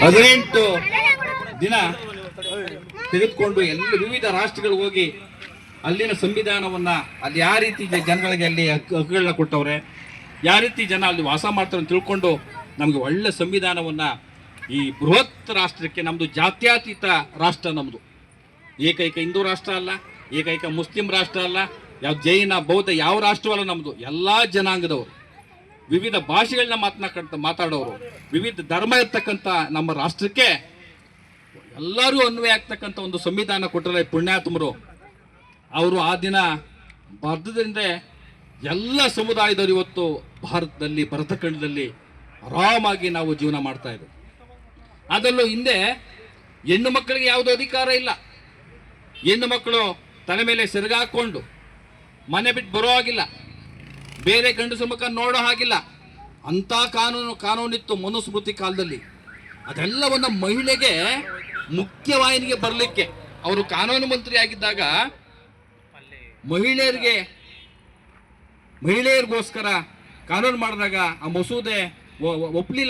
ಹದಿನೆಂಟು ದಿನ ತೆಗೆದುಕೊಂಡು ಎಲ್ಲ ವಿವಿಧ ರಾಷ್ಟ್ರಗಳಿಗೆ ಹೋಗಿ ಅಲ್ಲಿನ ಸಂವಿಧಾನವನ್ನ ಅಲ್ಲಿ ಯಾವ ರೀತಿ ಜನಗಳಿಗೆ ಅಲ್ಲಿ ಹಕ್ಕು- ಹಕ್ಕುಗಳನ್ನ ಕೊಟ್ಟವ್ರೆ, ಯಾವ ರೀತಿ ಜನ ಅಲ್ಲಿ ವಾಸ ಮಾಡ್ತಾರೆ ಅಂತ ತಿಳ್ಕೊಂಡು ನಮಗೆ ಒಳ್ಳೆ ಸಂವಿಧಾನವನ್ನ ಈ ಬೃಹತ್ ರಾಷ್ಟ್ರಕ್ಕೆ ನಮ್ಮದು ಜಾತ್ಯತೀತ ರಾಷ್ಟ್ರ ನಮ್ಮದು ಏಕೈಕ ಹಿಂದೂ ರಾಷ್ಟ್ರ ಅಲ್ಲ, ಏಕೈಕ ಮುಸ್ಲಿಂ ರಾಷ್ಟ್ರ ಅಲ್ಲ, ಯಾವ ಜೈನ, ಬೌದ್ಧ ಯಾವ ರಾಷ್ಟ್ರವಲ್ಲ ನಮ್ಮದು ಎಲ್ಲ ಜನಾಂಗದವರು. ವಿವಿಧ ಭಾಷೆಗಳನ್ನ ಮಾತನಾಡ್ತ ಮಾತಾಡೋರು, ವಿವಿಧ ಧರ್ಮ ಇರ್ತಕ್ಕಂಥ ನಮ್ಮ ರಾಷ್ಟ್ರಕ್ಕೆ ಎಲ್ಲರೂ ಅನ್ವಯ ಆಗ್ತಕ್ಕಂಥ ಒಂದು ಸಂವಿಧಾನ ಕೊಟ್ಟರೆ ಪುಣ್ಯಾತ್ಮರು. ಅವರು ಆ ದಿನ ಬರೆದ್ರಿಂದ ಎಲ್ಲ ಸಮುದಾಯದವರು ಇವತ್ತು ಭಾರತದಲ್ಲಿ, ಭರತಖಂಡದಲ್ಲಿ ಆರಾಮಾಗಿ ನಾವು ಜೀವನ ಮಾಡ್ತಾ ಇದ್ದೇವೆ ಅದರಲ್ಲೂ ಹಿಂದೆ ಹೆಣ್ಣು ಮಕ್ಕಳಿಗೆ ಯಾವುದೋ ಅಧಿಕಾರ ಇಲ್ಲ. ಹೆಣ್ಣು ಮಕ್ಕಳು ತಲೆ ಮೇಲೆ ಸೆರಗಾಕೊಂಡು ಮನೆ ಬಿಟ್ಟು ಬರೋ ಹಾಗಿಲ್ಲ. ಬೇರೆ ಗಂಡಸು ಮುಖ ನೋಡೋ ಹಾಗಿಲ್ಲ. ಅಂತ ಕಾನೂನು ಕಾನೂನಿತ್ತು ಮನುಸ್ಮೃತಿ ಕಾಲದಲ್ಲಿ. ಅದೆಲ್ಲವನ್ನ ಮಹಿಳೆಗೆ, ಮುಖ್ಯವಾಹಿನಿಗೆ ಬರಲಿಕ್ಕೆ. ಅವರು ಕಾನೂನು ಮಂತ್ರಿ ಆಗಿದ್ದಾಗ ಮಹಿಳೆಯರಿಗೆ, ಮಹಿಳೆಯರಿಗೋಸ್ಕರ ಕಾನೂನು ಮಾಡಿದಾಗ ಆ ಮಸೂದೆ ಒಪ್ಪಲಿಲ್ಲ